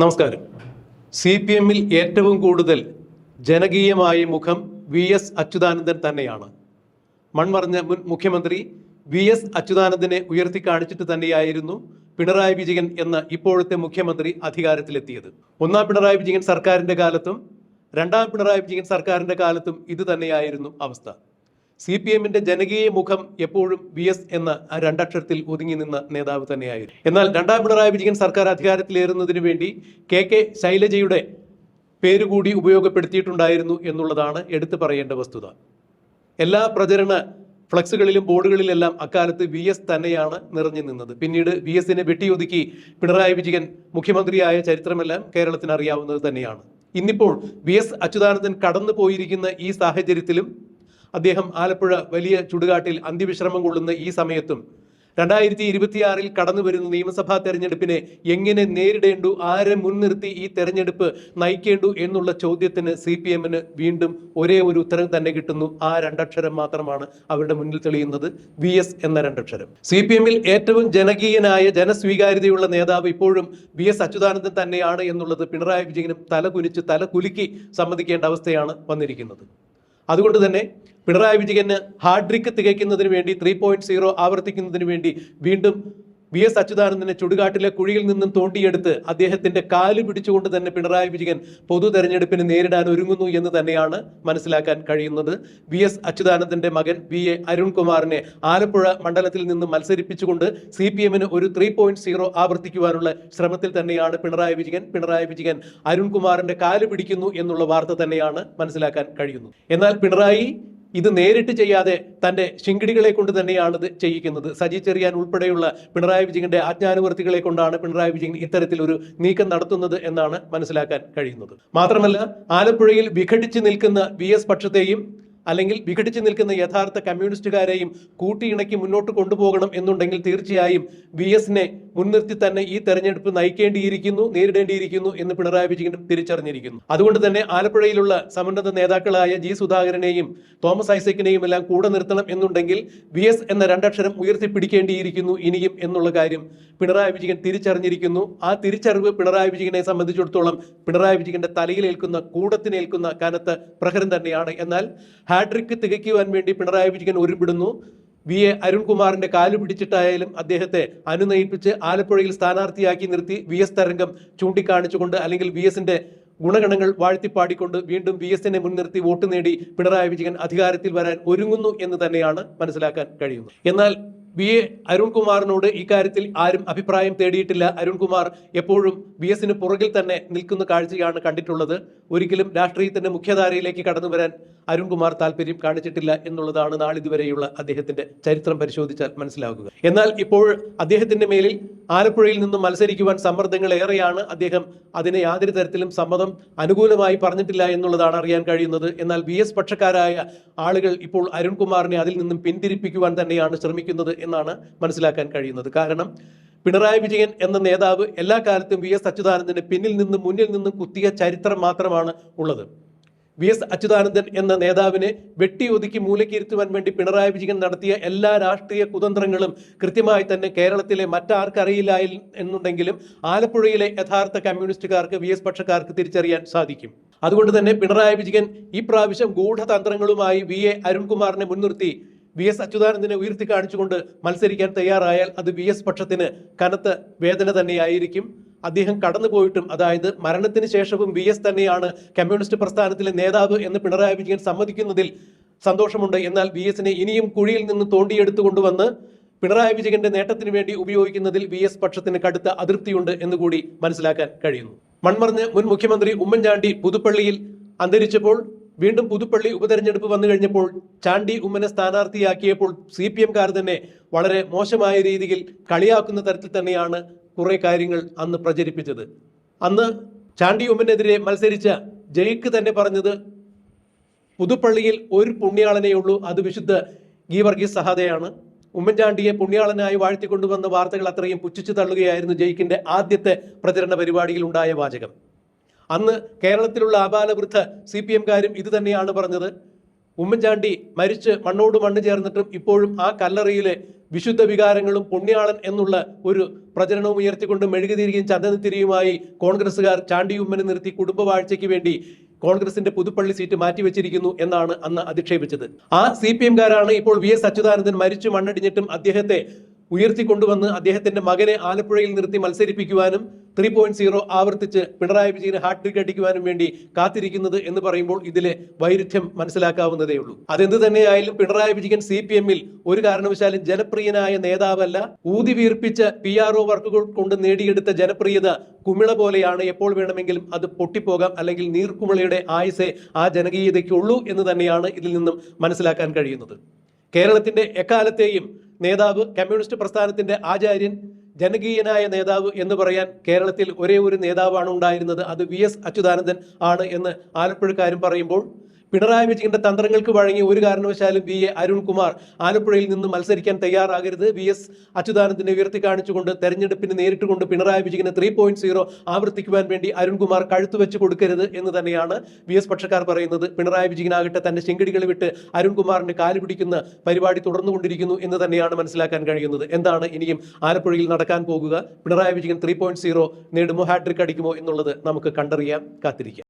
നമസ്കാരം. C P എമ്മിൽ ഏറ്റവും കൂടുതൽ ജനകീയമായ മുഖം വി എസ് അച്യുതാനന്ദൻ തന്നെയാണ്. മൺമറഞ്ഞ മുൻ മുഖ്യമന്ത്രി വി എസ് അച്യുതാനന്ദനെ ഉയർത്തി കാണിച്ചിട്ട് തന്നെയായിരുന്നു പിണറായി വിജയൻ എന്ന ഇപ്പോഴത്തെ മുഖ്യമന്ത്രി അധികാരത്തിലെത്തിയത്. ഒന്നാം പിണറായി വിജയൻ സർക്കാരിന്റെ കാലത്തും രണ്ടാം പിണറായി വിജയൻ സർക്കാരിന്റെ കാലത്തും ഇത് തന്നെയായിരുന്നു അവസ്ഥ. സി പി എമ്മിന്റെ ജനകീയ മുഖം എപ്പോഴും വി എസ് എന്ന ആ രണ്ടക്ഷരത്തിൽ ഒതുങ്ങി നിന്ന നേതാവ് തന്നെയായിരുന്നു. എന്നാൽ രണ്ടാം പിണറായി വിജയൻ സർക്കാർ അധികാരത്തിലേറുന്നതിന് വേണ്ടി കെ കെ ശൈലജയുടെ പേരുകൂടി ഉപയോഗപ്പെടുത്തിയിട്ടുണ്ടായിരുന്നു എന്നുള്ളതാണ് എടുത്തു പറയേണ്ട വസ്തുത. എല്ലാ പ്രചരണ ഫ്ലക്സുകളിലും ബോർഡുകളിലെല്ലാം അക്കാലത്ത് വി എസ് തന്നെയാണ് നിറഞ്ഞു നിന്നത്. പിന്നീട് വി എസിനെ വെട്ടിയൊതുക്കി പിണറായി വിജയൻ മുഖ്യമന്ത്രിയായ ചരിത്രമെല്ലാം കേരളത്തിന് അറിയാവുന്നത് തന്നെയാണ്. ഇന്നിപ്പോൾ വി എസ് അച്യുതാനന്ദൻ കടന്നു പോയിരിക്കുന്ന ഈ സാഹചര്യത്തിലും അദ്ദേഹം ആലപ്പുഴ വലിയ ചുടുകാട്ടിൽ അന്ത്യവിശ്രമം കൊള്ളുന്ന ഈ സമയത്തും രണ്ടായിരത്തി ഇരുപത്തിയാറിൽ കടന്നു വരുന്ന നിയമസഭാ തെരഞ്ഞെടുപ്പിനെ എങ്ങനെ നേരിടേണ്ടു ആരെ മുൻനിർത്തി ഈ തെരഞ്ഞെടുപ്പ് നയിക്കേണ്ടു എന്നുള്ള ചോദ്യത്തിന് സി പി എമ്മിന് വീണ്ടും ഒരേ ഒരു ഉത്തരം തന്നെ കിട്ടുന്നു. ആ രണ്ടക്ഷരം മാത്രമാണ് അവരുടെ മുന്നിൽ തെളിയുന്നത്. വി എസ് എന്ന രണ്ടക്ഷരം. സി പി എമ്മിൽ ഏറ്റവും ജനകീയനായ ജനസ്വീകാര്യതയുള്ള നേതാവ് ഇപ്പോഴും വി എസ് അച്യുതാനന്ദൻ തന്നെയാണ് എന്നുള്ളത് പിണറായി വിജയനും തല കുനിച്ച് തല കുലുക്കി സമ്മതിക്കേണ്ട അവസ്ഥയാണ് വന്നിരിക്കുന്നത്. അതുകൊണ്ട് തന്നെ പിണറായി വിജയന് ഹാർഡ്രിക്ക് തികയ്ക്കുന്നതിന് വേണ്ടി ത്രീ പോയിന്റ് സീറോ ആവർത്തിക്കുന്നതിന് വേണ്ടി വീണ്ടും വി എസ് അച്യുതാനന്ദനെ ചുടുകാട്ടിലെ കുഴിയിൽ നിന്നും തോണ്ടിയെടുത്ത് അദ്ദേഹത്തിന്റെ കാൽ പിടിച്ചുകൊണ്ട് തന്നെ പിണറായി വിജയൻ പൊതു തെരഞ്ഞെടുപ്പിന് നേരിടാൻ ഒരുങ്ങുന്നു എന്ന് തന്നെയാണ് മനസ്സിലാക്കാൻ കഴിയുന്നത്. വി എസ് അച്യുതാനന്ദന്റെ മകൻ വി എ അരുൺകുമാറിനെ ആലപ്പുഴ മണ്ഡലത്തിൽ നിന്ന് മത്സരിപ്പിച്ചുകൊണ്ട് സി പി എമ്മിന് ഒരു ത്രീ പോയിന്റ് സീറോ ആവർത്തിക്കുവാനുള്ള ശ്രമത്തിൽ തന്നെയാണ് പിണറായി വിജയൻ. പിണറായി വിജയൻ അരുൺകുമാറിന്റെ കാൽ പിടിക്കുന്നു എന്നുള്ള വാർത്ത തന്നെയാണ് മനസ്സിലാക്കാൻ കഴിയുന്നത്. എന്നാൽ പിണറായി ഇത് നേരിട്ട് ചെയ്യാതെ തന്റെ ശിങ്കിടികളെ കൊണ്ട് തന്നെയാണ് ഇത് ചെയ്യിക്കുന്നത്. സജി ചെറിയാൻ ഉൾപ്പെടെയുള്ള പിണറായി വിജയന്റെ ആജ്ഞാനുവർത്തികളെ കൊണ്ടാണ് പിണറായി വിജയൻ ഇത്തരത്തിൽ ഒരു നീക്കം നടത്തുന്നത് എന്നാണ് മനസ്സിലാക്കാൻ കഴിയുന്നത്. മാത്രമല്ല ആലപ്പുഴയിൽ വിഘടിച്ച് നിൽക്കുന്ന വി എസ് പക്ഷത്തെയും അല്ലെങ്കിൽ വിഘടിച്ചു നിൽക്കുന്ന യഥാർത്ഥ കമ്മ്യൂണിസ്റ്റുകാരെയും കൂട്ടിയിണക്കി മുന്നോട്ട് കൊണ്ടുപോകണം എന്നുണ്ടെങ്കിൽ തീർച്ചയായും വി എസിനെ മുൻനിർത്തി തന്നെ ഈ തെരഞ്ഞെടുപ്പ് നയിക്കേണ്ടിയിരിക്കുന്നു നേരിടേണ്ടിയിരിക്കുന്നു എന്ന് പിണറായി വിജയൻ തിരിച്ചറിഞ്ഞിരിക്കുന്നു. അതുകൊണ്ട് തന്നെ ആലപ്പുഴയിലുള്ള സമുന്നത നേതാക്കളായ ജി സുധാകരനെയും തോമസ് ഐസക്കിനെയും എല്ലാം കൂടെ നിർത്തണം എന്നുണ്ടെങ്കിൽ വി എസ് എന്ന രണ്ടക്ഷരം ഉയർത്തിപ്പിടിക്കേണ്ടിയിരിക്കുന്നു ഇനിയും എന്നുള്ള കാര്യം പിണറായി വിജയൻ തിരിച്ചറിഞ്ഞിരിക്കുന്നു. ആ തിരിച്ചറിവ് പിണറായി വിജയനെ സംബന്ധിച്ചിടത്തോളം പിണറായി വിജയന്റെ തലയിലേൽക്കുന്ന കൂടത്തിനേൽക്കുന്ന കനത്ത പ്രഹരം തന്നെയാണ്. എന്നാൽ ഹാട്രിക്ക് തികയ്ക്കുവാൻ വേണ്ടി പിണറായി വിജയൻ ഒരുപിടുന്നു വി. എ. അരുൺകുമാറിന്റെ കാലു പിടിച്ചിട്ടായാലും അദ്ദേഹത്തെ അനുനയിപ്പിച്ച് ആലപ്പുഴയിൽ സ്ഥാനാർത്ഥിയാക്കി നിർത്തി വി. എസ്. തരംഗം ചൂണ്ടിക്കാണിച്ചുകൊണ്ട് അല്ലെങ്കിൽ വി. എസിന്റെ ഗുണഗണങ്ങൾ വാഴ്ത്തിപ്പാടിക്കൊണ്ട് വീണ്ടും വി. എസിനെ മുൻനിർത്തി വോട്ട് നേടി പിണറായി വിജയൻ അധികാരത്തിൽ വരാൻ ഒരുങ്ങുന്നു എന്ന് തന്നെയാണ് മനസ്സിലാക്കാൻ കഴിയുന്നത്. എന്നാൽ വി. എ. അരുൺകുമാറിനോട് ഇക്കാര്യത്തിൽ ആരും അഭിപ്രായം തേടിയിട്ടില്ല. അരുൺകുമാർ എപ്പോഴും വി. എസിന് പുറകിൽ തന്നെ നിൽക്കുന്ന കാഴ്ചയാണ് കണ്ടിട്ടുള്ളത്. ഒരിക്കലും രാഷ്ട്രീയത്തിന്റെ മുഖ്യധാരയിലേക്ക് കടന്നു വരാൻ അരുൺകുമാർ താല്പര്യം കാണിച്ചിട്ടില്ല എന്നുള്ളതാണ് നാളിതുവരെയുള്ള അദ്ദേഹത്തിന്റെ ചരിത്രം പരിശോധിച്ചാൽ മനസ്സിലാകുക എന്നാൽ ഇപ്പോൾ അദ്ദേഹത്തിന്റെ മേലിൽ ആലപ്പുഴയിൽ നിന്നും മത്സരിക്കുവാൻ സമ്മർദ്ദങ്ങൾ ഏറെയാണ്. അദ്ദേഹം അതിനെ യാതൊരു തരത്തിലും സമ്മതം അനുകൂലമായി പറഞ്ഞിട്ടില്ല എന്നുള്ളതാണ് അറിയാൻ കഴിയുന്നത്. എന്നാൽ വി എസ് പക്ഷക്കാരായ ആളുകൾ ഇപ്പോൾ അരുൺകുമാറിനെ അതിൽ നിന്നും പിന്തിരിപ്പിക്കുവാൻ തന്നെയാണ് ശ്രമിക്കുന്നത് എന്നാണ് മനസ്സിലാക്കാൻ കഴിയുന്നത്. കാരണം പിണറായി വിജയൻ എന്ന നേതാവ് എല്ലാ കാലത്തും വി എസ് അച്യുതാനന്ദന് പിന്നിൽ നിന്നും മുന്നിൽ നിന്നും കുത്തിയ ചരിത്രം മാത്രമാണ് ഉള്ളത്. വി എസ് അച്യുതാനന്ദൻ എന്ന നേതാവിനെ വെട്ടിയൊതുക്കി മൂലക്കിരുത്തുവാൻ വേണ്ടി പിണറായി വിജയൻ നടത്തിയ എല്ലാ രാഷ്ട്രീയ കുതന്ത്രങ്ങളും കൃത്യമായി തന്നെ കേരളത്തിലെ മറ്റാർക്കറിയില്ല എന്നുണ്ടെങ്കിലും ആലപ്പുഴയിലെ യഥാർത്ഥ കമ്മ്യൂണിസ്റ്റുകാർക്ക് വി എസ് പക്ഷക്കാർക്ക് തിരിച്ചറിയാൻ സാധിക്കും. അതുകൊണ്ട് തന്നെ പിണറായി വിജയൻ ഈ പ്രാവശ്യം ഗൂഢതന്ത്രങ്ങളുമായി വി എ അരുൺകുമാറിനെ മുൻനിർത്തി വി എസ് അച്യുതാനന്ദനെ ഉയർത്തി കാണിച്ചുകൊണ്ട് മത്സരിക്കാൻ തയ്യാറായാൽ അത് വി എസ് പക്ഷത്തിന് കനത്ത വേദന തന്നെയായിരിക്കും. അദ്ദേഹം കടന്നുപോയിട്ടും അതായത് മരണത്തിന് ശേഷവും വി എസ് തന്നെയാണ് കമ്മ്യൂണിസ്റ്റ് പ്രസ്ഥാനത്തിലെ നേതാവ് എന്ന് പിണറായി വിജയൻ സമ്മതിക്കുന്നതിൽ സന്തോഷമുണ്ട്. എന്നാൽ വി എസിനെ ഇനിയും കുഴിയിൽ നിന്ന് തോണ്ടിയെടുത്തു കൊണ്ടുവന്ന് പിണറായി വിജയന്റെ നേട്ടത്തിന് വേണ്ടി ഉപയോഗിക്കുന്നതിൽ വി എസ് പക്ഷത്തിന് കടുത്ത അതൃപ്തിയുണ്ട് എന്നുകൂടി മനസ്സിലാക്കാൻ കഴിയുന്നു. മൺമറിഞ്ഞ് മുൻ മുഖ്യമന്ത്രി ഉമ്മൻചാണ്ടി പുതുപ്പള്ളിയിൽ അന്തരിച്ചപ്പോൾ വീണ്ടും പുതുപ്പള്ളി ഉപതെരഞ്ഞെടുപ്പ് വന്നു കഴിഞ്ഞപ്പോൾ ചാണ്ടി ഉമ്മനെ സ്ഥാനാർത്ഥിയാക്കിയപ്പോൾ സി പി എംകാർ തന്നെ വളരെ മോശമായ രീതിയിൽ കളിയാക്കുന്ന തരത്തിൽ തന്നെയാണ് കുറെ കാര്യങ്ങൾ അന്ന് പ്രചരിപ്പിച്ചത്. അന്ന് ചാണ്ടി ഉമ്മനെതിരെ മത്സരിച്ച ജയ്ക്ക് തന്നെ പറഞ്ഞത് പുതുപ്പള്ളിയിൽ ഒരു ഉള്ളൂ. അത് വിശുദ്ധ ഗീവർഗീസ് സഹാദയാണ്. ഉമ്മൻചാണ്ടിയെ പുണ്യാളനായി വാഴ്ത്തിക്കൊണ്ടുവന്ന വാർത്തകൾ അത്രയും പുച്ഛിച്ചു തള്ളുകയായിരുന്നു ജയ്ക്കിന്റെ ആദ്യത്തെ പ്രചരണ പരിപാടിയിൽ ഉണ്ടായ വാചകം. അന്ന് കേരളത്തിലുള്ള ആബാലവൃദ്ധ സി പി എംകാരും ഇത് തന്നെയാണ് പറഞ്ഞത് ഉമ്മൻചാണ്ടി മരിച്ച് മണ്ണോട് മണ്ണ് ചേർന്നിട്ടും ഇപ്പോഴും ആ കല്ലറയിലെ വിശുദ്ധ വികാരങ്ങളും പുണ്യാളൻ എന്നുള്ള ഒരു പ്രചരണവും ഉയർത്തിക്കൊണ്ട് മെഴുകുതിരിയും ചന്ദനത്തിരിയുമായി കോൺഗ്രസ്സുകാർ ചാണ്ടി ഉമ്മനെ നിർത്തി കുടുംബവാഴ്ചയ്ക്ക് വേണ്ടി കോൺഗ്രസിന്റെ പുതുപ്പള്ളി സീറ്റ് മാറ്റിവെച്ചിരിക്കുന്നു എന്നാണ് അന്ന് അധിക്ഷേപിച്ചത്. ആ സി പി എംകാരാണ് ഇപ്പോൾ വി എസ് അച്യുതാനന്ദൻ മരിച്ചു മണ്ണടിഞ്ഞിട്ടും അദ്ദേഹത്തെ ഉയർത്തിക്കൊണ്ടുവന്ന് അദ്ദേഹത്തിന്റെ മകനെ ആലപ്പുഴയിൽ നിർത്തി മത്സരിപ്പിക്കുവാനും ത്രീ പോയിന്റ് സീറോ ആവർത്തിച്ച് പിണറായി വിജയന് ഹാട്രിക് അടിക്കുവാനും വേണ്ടി കാത്തിരിക്കുന്നത് എന്ന് പറയുമ്പോൾ ഇതിലെ വൈരുദ്ധ്യം മനസ്സിലാക്കാവുന്നതേ ഉള്ളൂ. അതെന്ത് തന്നെയായാലും പിണറായി വിജയൻ സി പി എമ്മിൽ ഒരു കാരണവശാലും ജനപ്രിയനായ നേതാവല്ല. ഊതി വീർപ്പിച്ച പി ആർ ഒ വർക്കുകൾ കൊണ്ട് നേടിയെടുത്ത ജനപ്രിയത കുമിള പോലെയാണ് എപ്പോൾ വേണമെങ്കിലും അത് പൊട്ടിപ്പോകാം അല്ലെങ്കിൽ നീർക്കുമിളയുടെ ആയുസേ ആ ജനകീയതയ്ക്കുള്ളൂ എന്ന് തന്നെയാണ് ഇതിൽ നിന്നും മനസ്സിലാക്കാൻ കഴിയുന്നത്. കേരളത്തിന്റെ എക്കാലത്തെയും നേതാവ് കമ്മ്യൂണിസ്റ്റ് പ്രസ്ഥാനത്തിന്റെ ആചാര്യൻ ജനകീയനായ നേതാവ് എന്ന് പറയാൻ കേരളത്തിൽ ഒരേ ഒരു നേതാവാണ് ഉണ്ടായിരുന്നത്. അത് വി എസ് അച്യുതാനന്ദൻ ആണ് എന്ന് ആലപ്പുഴക്കാരും പറയുമ്പോൾ പിണറായി വിജയന്റെ തന്ത്രങ്ങൾക്ക് വഴങ്ങി ഒരു കാരണവശാലും വി എ അരുൺകുമാർ ആലപ്പുഴയിൽ നിന്ന് മത്സരിക്കാൻ തയ്യാറാകരുത്. വി എസ് അച്യുതാനന്ദനെ ഉയർത്തി കാണിച്ചുകൊണ്ട് തെരഞ്ഞെടുപ്പിന് നേരിട്ട് കൊണ്ട് പിണറായി വിജയന് ത്രീ പോയിന്റ് സീറോ ആവർത്തിക്കുവാൻ വേണ്ടി അരുൺകുമാർ കഴുത്തു വെച്ച് കൊടുക്കരുത് എന്ന് തന്നെയാണ് വി എസ് പക്ഷക്കാർ പറയുന്നത്. പിണറായി വിജയനാകട്ടെ തന്റെ ശിങ്കടികൾ വിട്ട് അരുൺകുമാറിന്റെ കാൽ പിടിക്കുന്ന പരിപാടി തുടർന്നുകൊണ്ടിരിക്കുന്നു എന്ന് തന്നെയാണ് മനസ്സിലാക്കാൻ കഴിയുന്നത്. എന്താണ് ഇനിയും ആലപ്പുഴയിൽ നടക്കാൻ പോകുക? Pinarayi Vijayan three point zero നേടുമോ? Hat trick അടിക്കുമോ എന്നുള്ളത് നമുക്ക് കണ്ടറിയാം കാത്തിരിക്കാം.